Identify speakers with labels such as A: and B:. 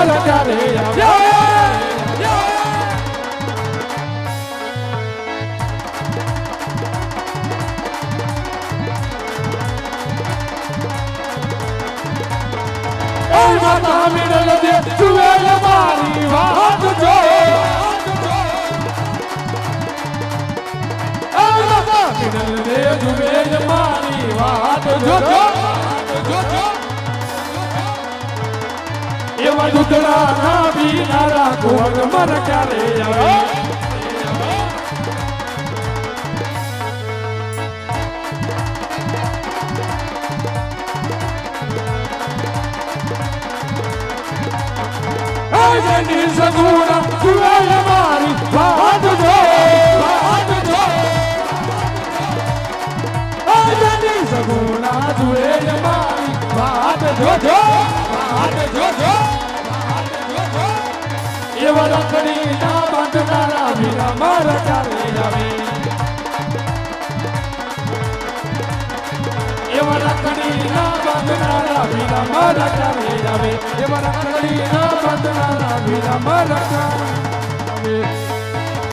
A: આવે એ માતા મિડલ દે જુએ મારી વાત જો એ માતા મિડલ દે જુએ મારી વાત જો એવા દુધડા ના બીનારા કોણ મર ક્યારે આવે જેની સગુણા જુએ મારી વાત જો વાત જો જેની સગુણા જુએ મારી વાત જો જો વાત જો જો એવા રખડી ના બાંધનારા વીરા મારા ચારે આવે એવા રખડી ના બાંધનારા વીરા મારા ચારે આવે એવા રખડી ના બાંધનારા વીરા મારા ચારે